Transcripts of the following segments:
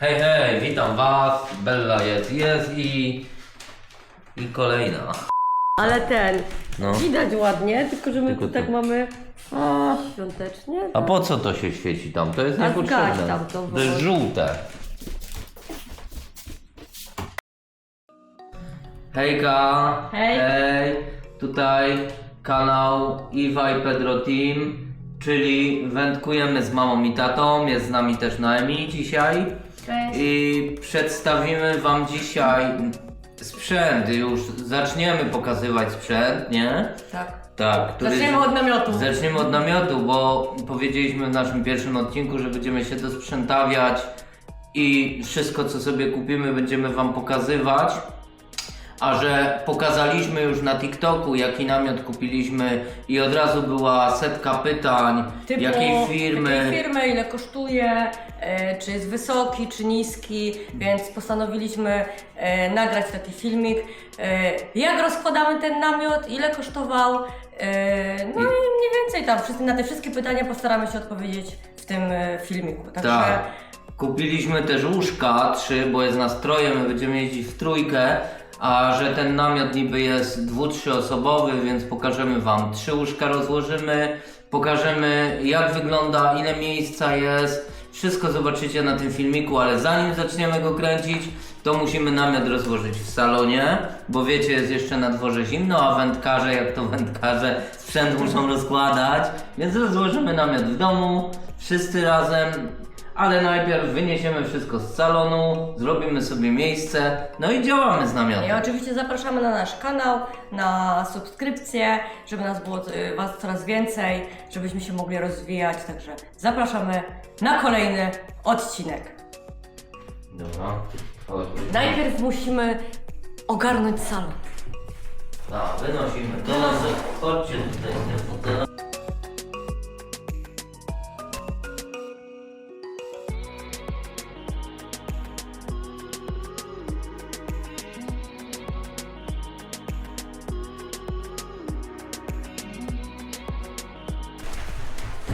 Hej, hej, witam was. Bella jest, jest i... I kolejna. Ale ten, No. widać ładnie, tylko że my Tylko tu tak to. mamy a, świątecznie. A po co to się świeci tam? To jest A niepotrzebne. tam to, To jest żółte. Hejka. Hej. Hej. Tutaj kanał Iwa i Pedro Team, czyli wędkujemy z mamą i tatą. Jest z nami też Noemi dzisiaj. Cześć. I przedstawimy Wam dzisiaj sprzęt. Już zaczniemy pokazywać sprzęt, nie? Tak. Tak. który- Zaczniemy od namiotu. Zaczniemy od namiotu, bo powiedzieliśmy w naszym pierwszym odcinku, że będziemy się dosprzętawiać i wszystko co sobie kupimy będziemy Wam pokazywać. A że pokazaliśmy już na TikToku, jaki namiot kupiliśmy i od razu była setka pytań, Typu, jakiej firmy. Jakiej firmy, ile kosztuje, czy jest wysoki, czy niski, więc postanowiliśmy e, nagrać taki filmik, e, jak rozkładamy ten namiot, ile kosztował, e, no i mniej więcej tam wszyscy, na te wszystkie pytania postaramy się odpowiedzieć w tym e, filmiku. Także Tak. Kupiliśmy też łóżka, trzy, bo jest nas troje, my będziemy jeździć w trójkę, a że ten namiot niby jest dwu, trzyosobowy, więc pokażemy Wam. Trzy łóżka rozłożymy, pokażemy jak wygląda, ile miejsca jest. Wszystko zobaczycie na tym filmiku, ale zanim zaczniemy go kręcić, to musimy namiot rozłożyć w salonie, bo wiecie, jest jeszcze na dworze zimno, a wędkarze, jak to wędkarze, sprzęt muszą rozkładać, więc rozłożymy namiot w domu, wszyscy razem, ale najpierw wyniesiemy wszystko z salonu, zrobimy sobie miejsce, no i działamy z I namiotem. oczywiście zapraszamy na nasz kanał, na subskrypcję, żeby nas było y, Was coraz więcej, żebyśmy się mogli rozwijać. Także zapraszamy na kolejny odcinek. Dobra, chodź. Najpierw musimy ogarnąć salon. A, wynosimy to, chodźcie tutaj z tym fotelem.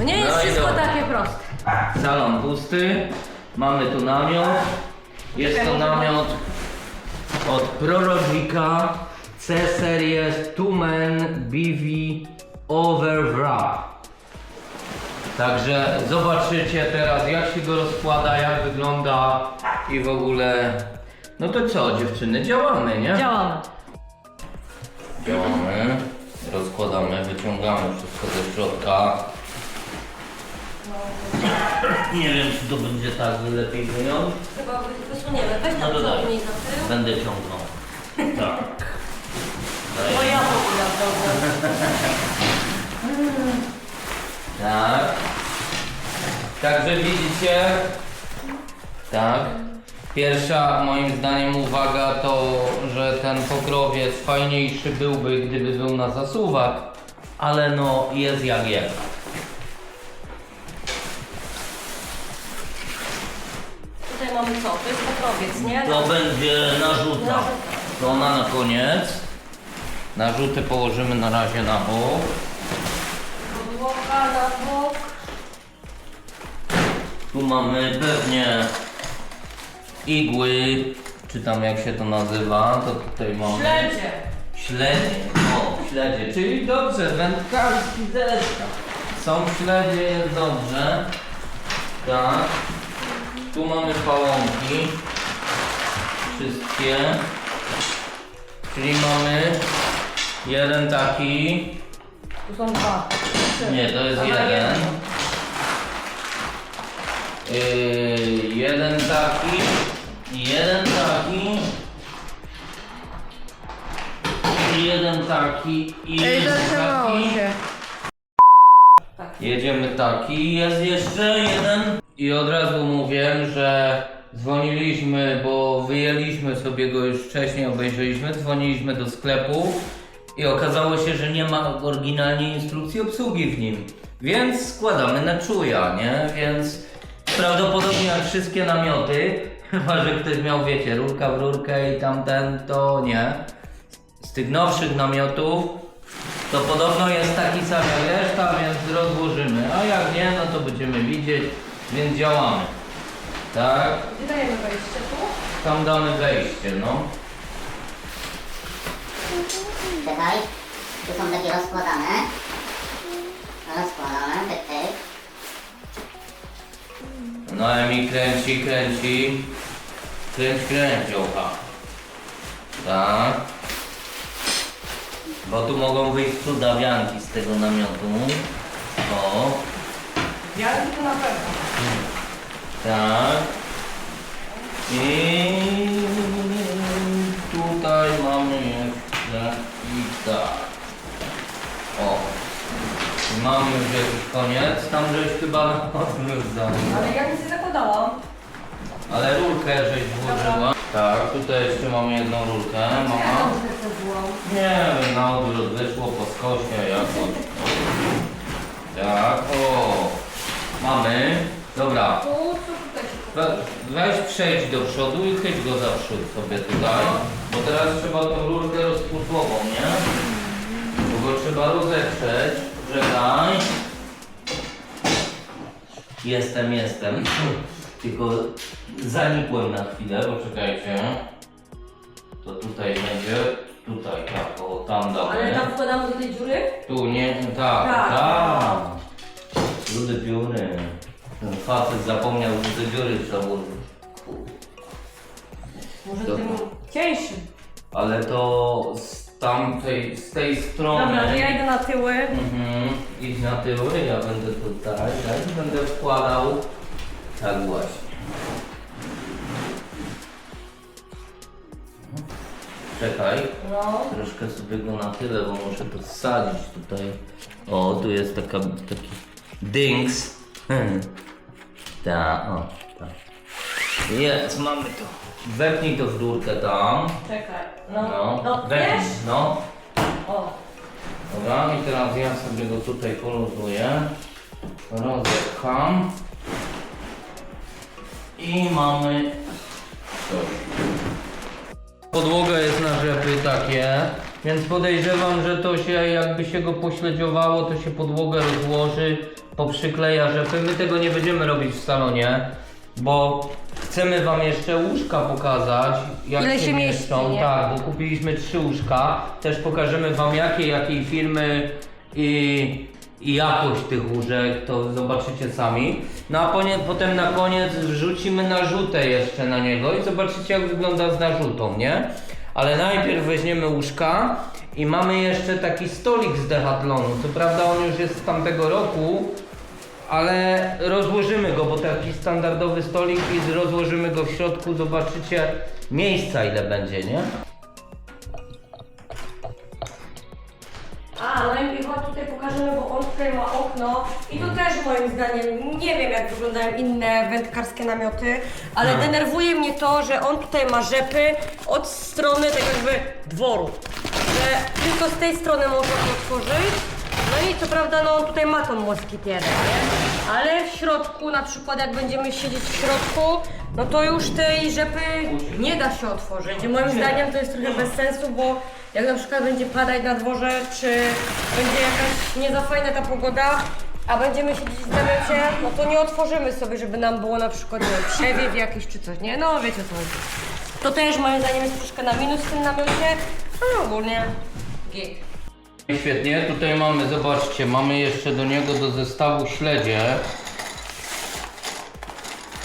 To nie jest No i wszystko dobra. takie proste. Salon pusty, mamy tu namiot. Jest to namiot od Prologika C-Series Tumen BV Overwrap. Także zobaczycie teraz jak się go rozkłada, jak wygląda i w ogóle... No to co dziewczyny, działamy, nie? Działamy. Działamy, rozkładamy, wyciągamy wszystko ze środka. Nie wiem, czy to będzie tak lepiej wyjąć. Chyba wysuniemy. Weź No tam to daj. ciągnij za tył. Będę ciągnął. Tak. Bo ja powinna ciągnąć. Tak. Także widzicie. Tak. Pierwsza moim zdaniem uwaga to, że ten pokrowiec fajniejszy byłby, gdyby był na zasuwak, ale no jest jak jest. Co? To jest pokrowiec, nie? To będzie narzuta. To ona na koniec. Narzuty położymy na razie na bok. Podłoga na bok. Tu mamy pewnie igły, czy tam jak się to nazywa, to tutaj mamy Śledzie. śledzie, o śledzie, czyli dobrze, wędkarski zestaw. Są śledzie, jest dobrze, tak. Tu mamy pałąki, wszystkie, czyli mamy jeden taki, Tu są dwa. Trzy. nie, to jest Dobra, jeden. Yy, jeden taki, jeden taki, i jeden taki, i jeden taki. Jedziemy taki, jest jeszcze jeden. I od razu mówię, że dzwoniliśmy, bo wyjęliśmy sobie go już wcześniej, obejrzeliśmy, dzwoniliśmy do sklepu i okazało się, że nie ma oryginalnie instrukcji obsługi w nim. Więc składamy na czuja, nie? Więc prawdopodobnie jak wszystkie namioty, chyba że ktoś miał, wiecie, rurka w rurkę i tamten, to nie. Z tych nowszych namiotów to podobno jest taki sam jak reszta, więc rozłożymy. A jak nie, no to będziemy widzieć, więc działamy. Tak, Gdzie dajemy wejście tu? tam damy wejście, no. Czekaj. Tu są takie rozkładane. Rozkładane, pyk, pyk. No Emi kręci, kręci. Kręć, kręć, opa. Tak. Bo tu mogą wyjść cudawianki z tego namiotu. O, Ja to na pewno. Tak. I tutaj mamy jeszcze i tak. O. I mamy już jakiś koniec. Tam żeś chyba na. Ale ja nic nie zakładałam. Ale rurkę żeś włożyła. Tak, tutaj jeszcze mamy jedną rurkę, mama. Nie wiem, na odwrót wyszło po skosie jakoś. Tak, o. Mamy. Dobra. We, weź przejdź do przodu i chyć go za przód sobie tutaj. Bo teraz trzeba tą rurkę rozpustową, nie? Bo go trzeba rozeprzeć. Czekaj. Jestem, jestem. Tylko zanikłem na chwilę, poczekajcie. To tutaj będzie. Tutaj, tak, o tam Ale damy. tam wkładamy do tej dziury? Tu nie, tak, Tak. tak. Rudy pióry. Ten facet zapomniał, że te dziury było. Może Dobra. tym cieńszym. Ale to z tamtej, z tej strony. Dobra, to ja idę na tyły. Mhm, idź na tyły, ja będę tutaj, tak, i będę wkładał. Tak właśnie. Czekaj. No. Troszkę sobie go na tyle, bo muszę to wsadzić tutaj. O, tu jest taka, taki dings. Ta, o, tak. Jest, mamy to. Wepnij to w rurkę tam. Czekaj. No. No, No, wepnij, wiesz? no. O. Dobra, i teraz ja sobie go tutaj poluzuję. Rozepcham. I mamy. Podłoga jest na rzepy takie, więc podejrzewam, że to się jakby się go pośledziowało, to się podłogę rozłoży, poprzykleja rzepy. My tego nie będziemy robić w salonie, bo chcemy wam jeszcze łóżka pokazać, jak Ile się, mieszczą. mieści, nie? Tak, bo kupiliśmy trzy łóżka. Też pokażemy wam jakie, jakiej firmy i, i jakość tych łóżek, to zobaczycie sami. No a ponie, potem na koniec wrzucimy narzutę jeszcze na niego i zobaczycie jak wygląda z narzutą, nie? Ale najpierw weźmiemy łóżka i mamy jeszcze taki stolik z Decathlonu. Co prawda on już jest z tamtego roku, ale rozłożymy go, bo taki standardowy stolik i rozłożymy go w środku, zobaczycie miejsca ile będzie, nie? A, no i chodź tutaj pokażemy, bo on tutaj ma okno. I to też moim zdaniem, nie wiem jak wyglądają inne wędkarskie namioty, ale No. denerwuje mnie to, że on tutaj ma rzepy od strony tak jakby dworu, że tylko z tej strony można to otworzyć, i co prawda no on tutaj ma tą moskitierę, nie? Ale w środku, na przykład jak będziemy siedzieć w środku, no to już tej rzepy nie da się otworzyć i moim zdaniem to jest trochę bez sensu, bo jak na przykład będzie padać na dworze, czy będzie jakaś nie za fajna ta pogoda, a będziemy siedzieć w namiocie, no to nie otworzymy sobie, żeby nam było na przykład nie przewiew jakiś czy coś, nie? No wiecie co chodzi. To też moim zdaniem jest troszkę na minus w tym namiocie, a ogólnie git. Świetnie, tutaj mamy, zobaczcie, mamy jeszcze do niego do zestawu śledzie.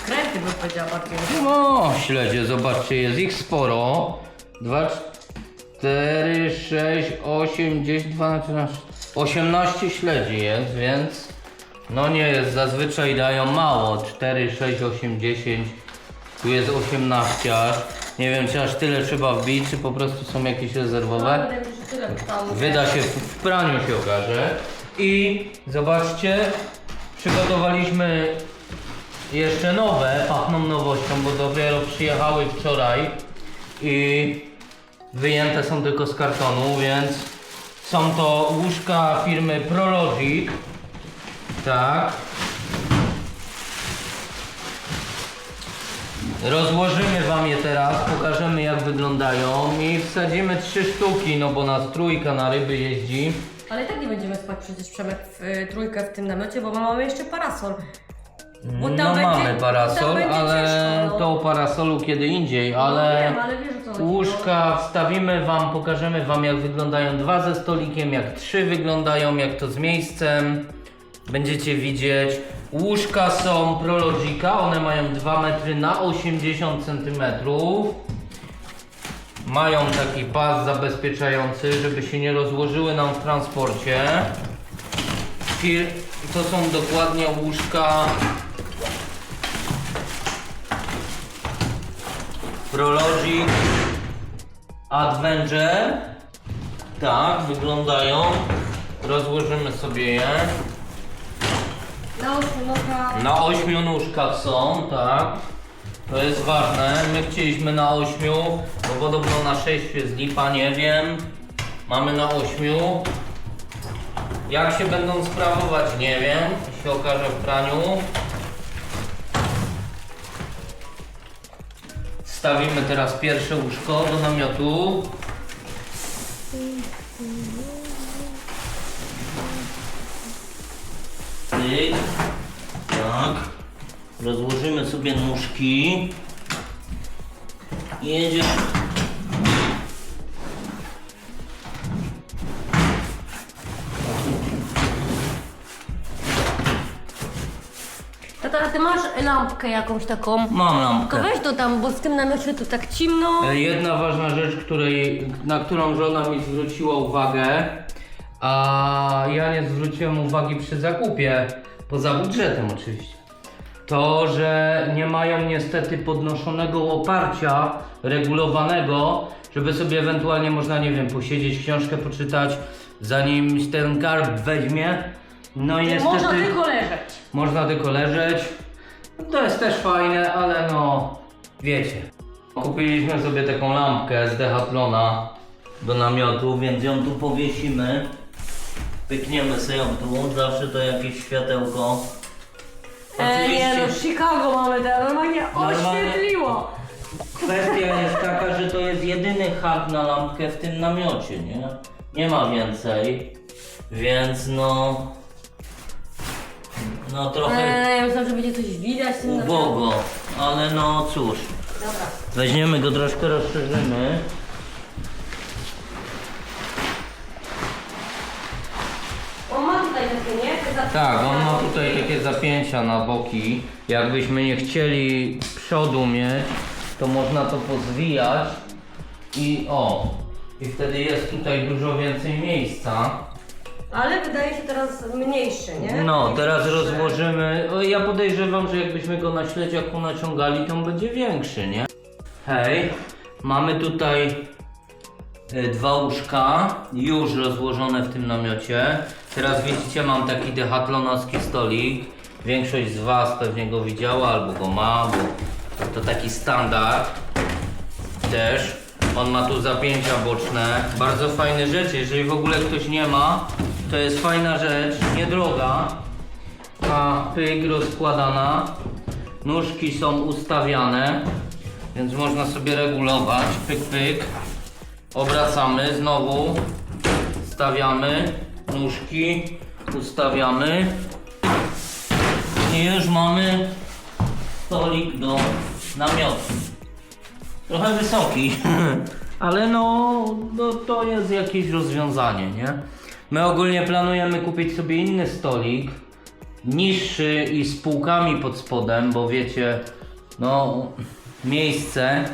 Kręty bym powiedziała bardziej. No, śledzie, zobaczcie, jest ich sporo. 2, 4, 6, 8, 10, 12, 13, 18 śledzi jest, więc no nie jest, zazwyczaj dają mało. 4, 6, 8, 10, tu jest 18 aż. Nie wiem, czy aż tyle trzeba wbić, czy po prostu są jakieś rezerwowe. Wyda się, w praniu się okaże. I zobaczcie, przygotowaliśmy jeszcze nowe, pachną nowością, bo dopiero przyjechały wczoraj i wyjęte są tylko z kartonu, więc są to łóżka firmy Prologic. Tak. Rozłożymy wam je teraz, pokażemy jak wyglądają i wsadzimy trzy sztuki, no bo nas trójka na ryby jeździ. Ale i tak nie będziemy spać przecież Przemek w y, trójkę w tym namiocie, bo mamy jeszcze parasol. Bo tam no będzie- mamy tam parasol, będzie ale ciężko, no. to o parasolu kiedy indziej, ale... No wiem, ale wiesz o co chodzi. Łóżka wstawimy wam, pokażemy wam jak wyglądają dwa ze stolikiem, jak trzy wyglądają, jak to z miejscem. Będziecie widzieć. Łóżka są Prologica, one mają 2 metry na 80 cm. Mają taki pas zabezpieczający, żeby się nie rozłożyły nam w transporcie. To są dokładnie łóżka Prologic Adventure. Tak, wyglądają. Rozłożymy sobie je. Na ośmiu nogach. Na ośmiu nóżkach są, tak. To jest ważne. My chcieliśmy na ośmiu, bo podobno na sześciu jest lipa, nie wiem. Mamy na ośmiu. Jak się będą sprawować, nie wiem. Się okaże w praniu. Stawimy teraz pierwsze łóżko do namiotu. Tak. Rozłożymy sobie nóżki. Jedziemy. Tata, a ty masz lampkę jakąś taką? Mam lampkę. Tylko weź to tam, bo w tym namiocie tu tak ciemno. E, Jedna ważna rzecz, której, na którą żona mi zwróciła uwagę, a ja nie zwróciłem uwagi przy zakupie, poza budżetem oczywiście. To, że nie mają niestety podnoszonego oparcia regulowanego, żeby sobie ewentualnie można, nie wiem, posiedzieć, książkę poczytać, zanim ten garb weźmie. No i niestety... Można tylko leżeć. Można tylko leżeć. To jest też fajne, ale no, wiecie. Kupiliśmy sobie taką lampkę z Decathlona do namiotu, więc ją tu powiesimy. Pykniemy sobie tu, zawsze to jakieś światełko. E, nie no, Chicago mamy teraz, normalnie Normalnie- oświetliło. kwestia jest taka, że to jest jedyny hak na lampkę w tym namiocie, nie? Nie ma więcej, więc no... No trochę... Eee, ja myślałam, że będzie coś widać w tym. Ubogo, ale no cóż. Dobra. Weźmiemy go troszkę, rozszerzymy. Tak, on ma tutaj takie zapięcia na boki. Jakbyśmy nie chcieli przodu mieć, to można to pozwijać i o. I wtedy jest tutaj dużo więcej miejsca. Ale wydaje się teraz mniejszy, nie? No, teraz Mniejszy. rozłożymy. o, Ja podejrzewam, że jakbyśmy go na śledziaku naciągali, to on będzie większy, nie? Hej, mamy tutaj dwa łóżka, już rozłożone w tym namiocie. Teraz widzicie, mam taki decathlonowski stolik. Większość z Was pewnie go widziała albo go ma, bo to taki standard też. On ma tu zapięcia boczne. Bardzo fajne rzeczy. Jeżeli w ogóle ktoś nie ma, to jest fajna rzecz, niedroga. A pyk rozkładana. Nóżki są ustawiane, więc można sobie regulować. Pyk, pyk. Obracamy znowu. Stawiamy nóżki, ustawiamy. I już mamy stolik do namiotu. Trochę wysoki, ale no, no to jest jakieś rozwiązanie, nie? My ogólnie planujemy kupić sobie inny stolik, niższy i z półkami pod spodem, bo wiecie, no miejsce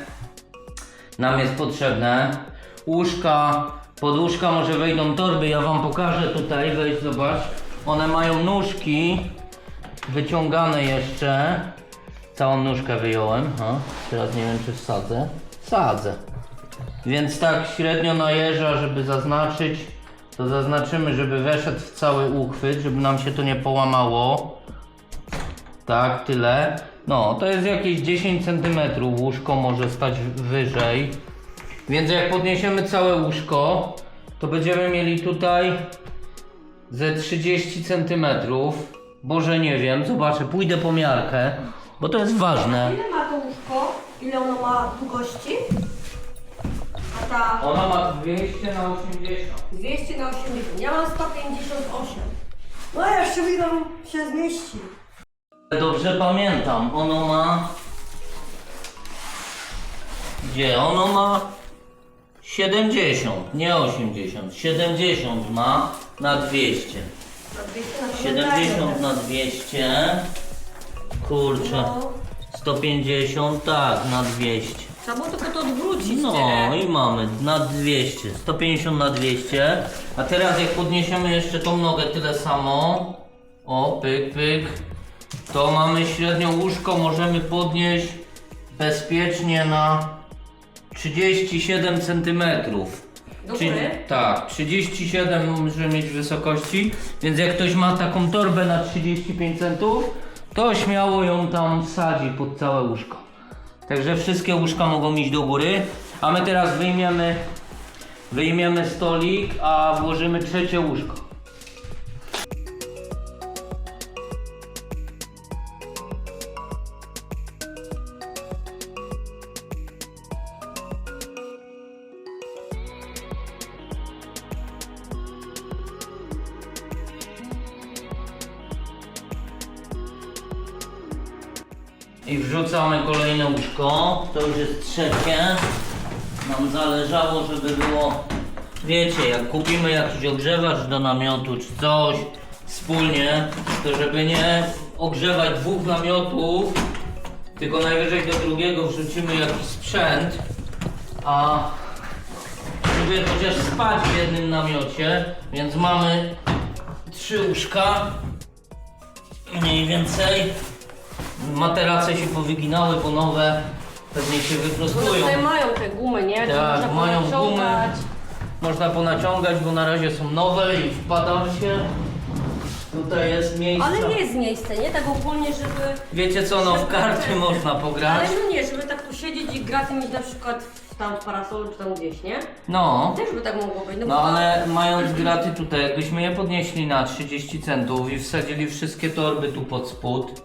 nam jest potrzebne. Łóżka, pod łóżka może wejdą torby, ja wam pokażę tutaj, wejdź zobacz. One mają nóżki wyciągane jeszcze. Całą nóżkę wyjąłem, ha. teraz nie wiem czy wsadzę. Sadzę. Więc tak średnio najeżdża, żeby zaznaczyć, to zaznaczymy, żeby weszedł w cały uchwyt, żeby nam się to nie połamało. Tak, tyle. No, to jest jakieś 10 cm, łóżko może stać wyżej. Więc jak podniesiemy całe łóżko, to będziemy mieli tutaj ze 30 cm. Boże nie wiem, zobaczę, pójdę po miarkę, bo to jest ważne. Ile ma to łóżko? Ile ono ma długości? A ta Ona ma 200 na 80. 200 na 80. Ja mam 158. No jeszcze mi tam się zmieści. Dobrze pamiętam, ono ma... Gdzie? Ono ma 70, nie 80. 70 ma na 200. 70 na 200. Kurczę. No. 150, tak, na 200. Trzeba było tylko to odwrócić, No i mamy na 200, 150 na 200. A teraz jak podniesiemy jeszcze tą nogę tyle samo, o pyk pyk, to mamy średnią łóżko, możemy podnieść bezpiecznie na 37 cm. Do góry? Tak, 37 możemy mieć wysokości, więc jak ktoś ma taką torbę na 35 cm, to śmiało ją tam wsadzi pod całe łóżko. Także wszystkie łóżka mogą iść do góry, a my teraz wyjmiemy, wyjmiemy stolik, a włożymy trzecie łóżko. I wrzucamy kolejne łóżko. To już jest trzecie. Nam zależało, żeby było, wiecie, jak kupimy jakiś ogrzewacz do namiotu czy coś wspólnie, to żeby nie ogrzewać dwóch namiotów, tylko najwyżej do drugiego wrzucimy jakiś sprzęt, a żeby chociaż spać w jednym namiocie, więc mamy trzy łóżka mniej więcej. Materace się powyginały, bo nowe pewnie się wyprostują. tutaj mają te gumy, nie? Tak, można mają ponaciągać. Można ponaciągać, bo na razie są nowe i wpadam się. Tutaj jest miejsce. Ale jest miejsce, nie? Tak ogólnie, żeby... Wiecie co, no w karty można pograć. Ale no nie, żeby tak posiedzieć i graty mieć na przykład w tam parasolu czy tam gdzieś, nie? No. Też by tak mogło być. No, No bo- ale mając graty tutaj, jakbyśmy je podnieśli na 30 centów i wsadzili wszystkie torby tu pod spód,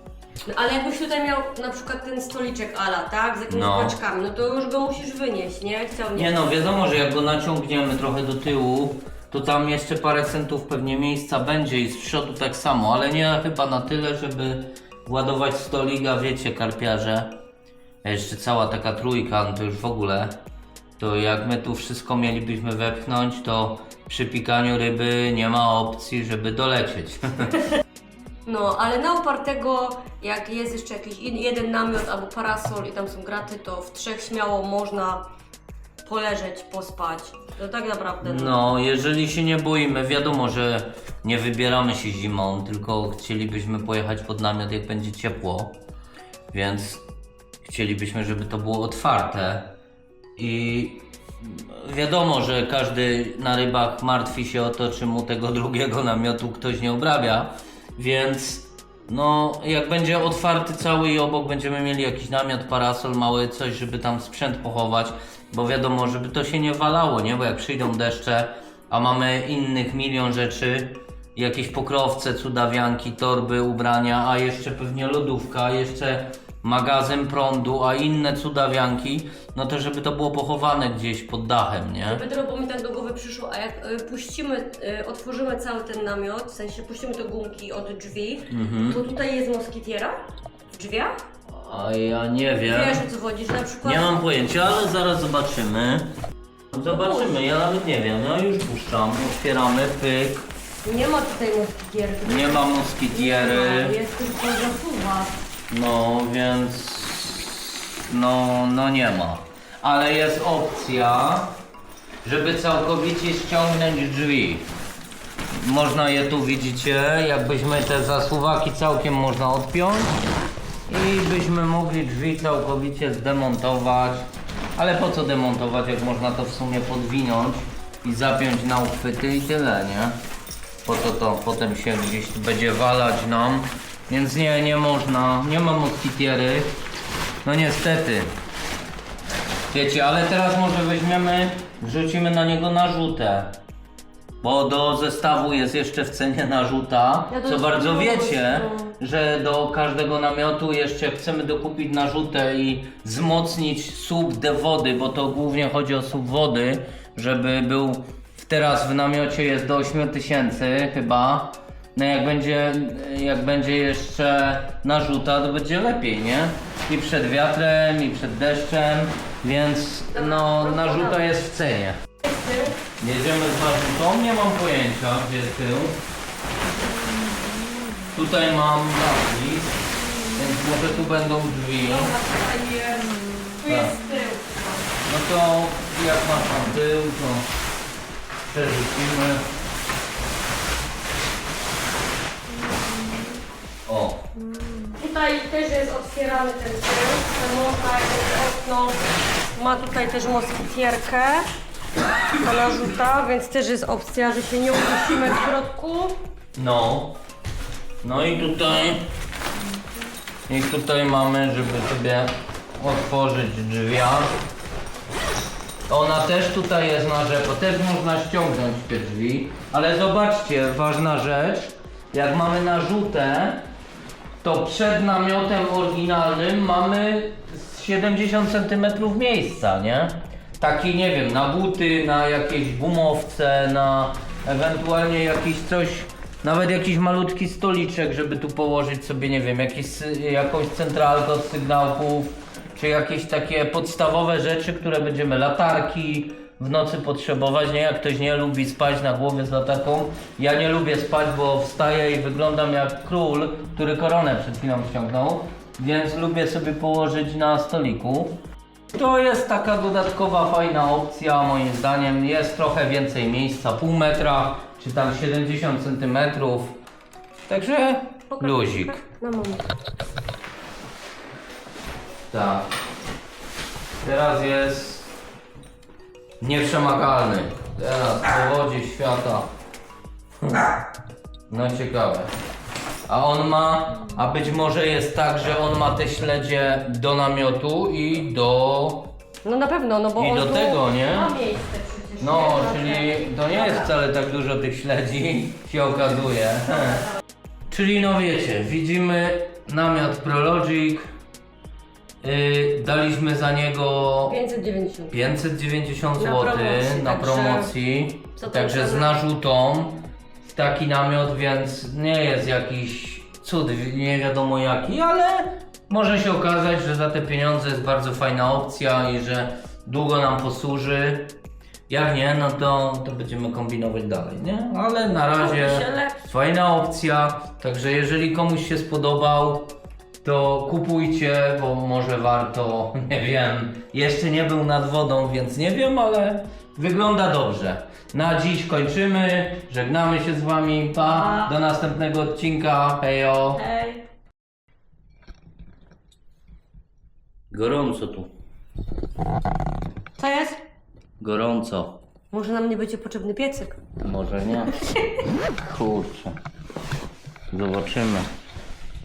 No, ale jakbyś tutaj miał na przykład ten stoliczek ala, tak? Z jakimiś No. paczkami, no to już go musisz wynieść, nie? Chciał nie. No, wiadomo, że jak go naciągniemy trochę do tyłu, to tam jeszcze parę centów pewnie miejsca będzie i z przodu tak samo, ale nie chyba na tyle, żeby ładować stoliga, wiecie, karpiarze. A jeszcze cała taka trójka, no to już w ogóle. To jak my tu wszystko mielibyśmy wepchnąć, to przy pikaniu ryby nie ma opcji, żeby dolecieć. No, ale na upartego, jak jest jeszcze jakiś jeden namiot albo parasol i tam są graty, to w trzech śmiało można poleżeć, pospać. To tak naprawdę. No, jeżeli się nie boimy, wiadomo, że nie wybieramy się zimą, tylko chcielibyśmy pojechać pod namiot, jak będzie ciepło, więc chcielibyśmy, żeby to było otwarte. I wiadomo, że każdy na rybach martwi się o to, czy mu tego drugiego namiotu ktoś nie obrabia, więc no, jak będzie otwarty cały i obok będziemy mieli jakiś namiot, parasol mały, coś, żeby tam sprzęt pochować, bo wiadomo, żeby to się nie walało, nie? Bo jak przyjdą deszcze, a mamy innych milion rzeczy, jakieś pokrowce, cudawianki, torby, ubrania, a jeszcze pewnie lodówka, jeszcze magazyn prądu, a inne cudawianki, no to żeby to było pochowane gdzieś pod dachem, nie? Pedro, bo mi tak do głowy przyszło, a jak y, puścimy, y, otworzymy cały ten namiot, w sensie puścimy te gumki od drzwi, Mhm. to tutaj jest moskitiera w drzwiach? A ja nie wiem. Wiesz o co chodzi, że na przykład... Nie mam pojęcia, ale zaraz zobaczymy. Zobaczymy, ja nawet nie wiem. Ja już puszczam, otwieramy, pyk. Nie ma tutaj moskitierki. Nie ma moskitiery. Jest tylko zasuwa. No więc. No, no nie ma. Ale jest opcja, żeby całkowicie ściągnąć drzwi. Można je tu widzicie, jakbyśmy te zasuwaki całkiem można odpiąć i byśmy mogli drzwi całkowicie zdemontować. Ale po co demontować, jak można to w sumie podwinąć i zapiąć na uchwyty i tyle, nie? Po co to potem się gdzieś będzie walać nam. Więc nie, nie można, nie ma moskitiery. No niestety. Wiecie, ale teraz może weźmiemy, wrzucimy na niego narzutę. Bo do zestawu jest jeszcze w cenie narzuta. Ja Co bardzo wiecie, wiem. że do każdego namiotu jeszcze chcemy dokupić narzutę i wzmocnić słup de wody, bo to głównie chodzi o słup wody, żeby był teraz w namiocie jest do 8000 chyba. No jak będzie, jak będzie jeszcze narzuta, to będzie lepiej, nie? I przed wiatrem, i przed deszczem, więc no narzuta jest w cenie. Jedziemy z narzutą, nie mam pojęcia, gdzie jest tył. Tutaj mam napis, więc może tu będą drzwi. tu jest tył. No to jak masz tam tył, to przerzucimy. O, Tutaj też jest otwierany ten tył, można okno, ma tutaj też moskitierkę, ta narzuta, więc też jest opcja, że się nie udusimy w środku. no. No i tutaj, i tutaj mamy, żeby sobie otworzyć drzwiach. Ona też tutaj jest na rzepo, też można ściągnąć te drzwi, ale zobaczcie, ważna rzecz, jak mamy narzutę, to przed namiotem oryginalnym mamy z 70 cm miejsca, nie? Taki, nie wiem, na buty, na jakieś gumowce, na ewentualnie jakiś coś, nawet jakiś malutki stoliczek, żeby tu położyć sobie, nie wiem, jakiś, jakąś centralkę od sygnałków, czy jakieś takie podstawowe rzeczy, które będziemy, latarki w nocy potrzebować, nie? Jak ktoś nie lubi spać na głowie z latarką, ja nie lubię spać, bo wstaję i wyglądam jak król, który koronę przed chwilą ściągnął, więc lubię sobie położyć na stoliku. To jest taka dodatkowa fajna opcja, moim zdaniem. Jest trochę więcej miejsca, pół metra, czy tam 70 centymetrów. Także luzik. Na moment. Tak. Teraz jest nieprzemakalny. Teraz po wodzie świata. No ciekawe. A on ma, a być może jest tak, że on ma te śledzie do namiotu i do... No na pewno, no bo I on do tu tego, nie? Ma miejsce przecież. No, nie? czyli to nie jest wcale tak dużo tych śledzi, się okazuje. Czyli no wiecie, widzimy namiot Prologic. Yy, daliśmy za niego 590. 590 Na zł promocji, na także promocji. co to Także jest z narzutą. Taki namiot, więc nie jest jakiś cud, nie wiadomo jaki, ale może się okazać, że za te pieniądze jest bardzo fajna opcja i że długo nam posłuży. Jak nie, no to, to będziemy kombinować dalej, nie? Ale na razie się fajna opcja. Także jeżeli komuś się spodobał, to kupujcie, bo może warto, nie wiem. Jeszcze nie był nad wodą, więc nie wiem, ale wygląda dobrze. Na dziś kończymy. Żegnamy się z wami. Pa. Pa. Do następnego odcinka. Hejo. Hej. Gorąco tu. Co jest? Gorąco. Może nam nie będzie potrzebny piecyk. Może nie. Kurczę. Zobaczymy.